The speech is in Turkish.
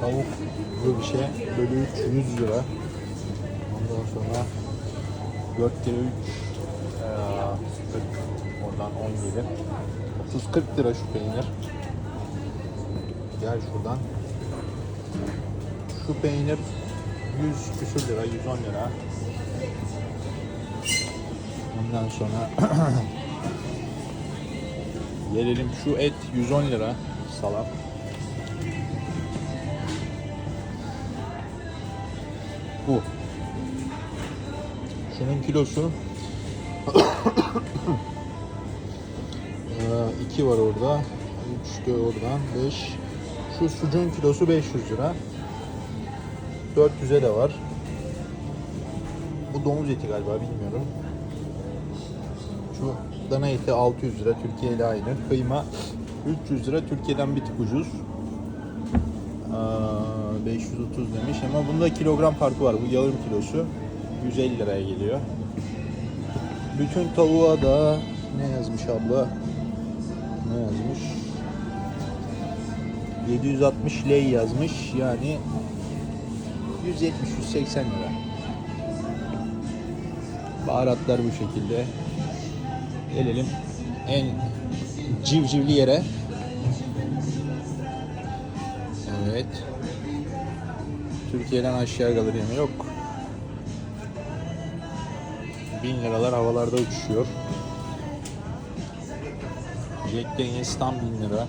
Tavuk gibi bir şey. Bölü 3 100 lira. Ondan sonra 4 kere 3 eee, 40. Oradan 17. 30-40 lira şu peynir. Gel şuradan. Şu peynir 100 küsür lira, 110 lira. Ondan sonra gelelim şu et 110 lira salam. Bu. Şunun kilosu 2 var orada. 3 de oradan 5. Şu sucuğun kilosu 500 lira. 400'e de var. Bu domuz eti galiba bilmiyorum. Şu dana eti 600 lira Türkiye ile aynı. Kıyma 300 lira Türkiye'den bir tık ucuz. Aa, 530 demiş ama bunda kilogram farkı var. Bu yarım kilosu 150 liraya geliyor. Bütün tavuğa da ne yazmış abla? Ne yazmış? 760 lei yazmış. Yani 170-180 lira. Baharatlar bu şekilde. Gelelim en civcivli yere. Evet. Türkiye'den aşağı kalır yeme yok. 1000 liralar havalarda uçuşuyor. Jack Daniels tam 1000 lira.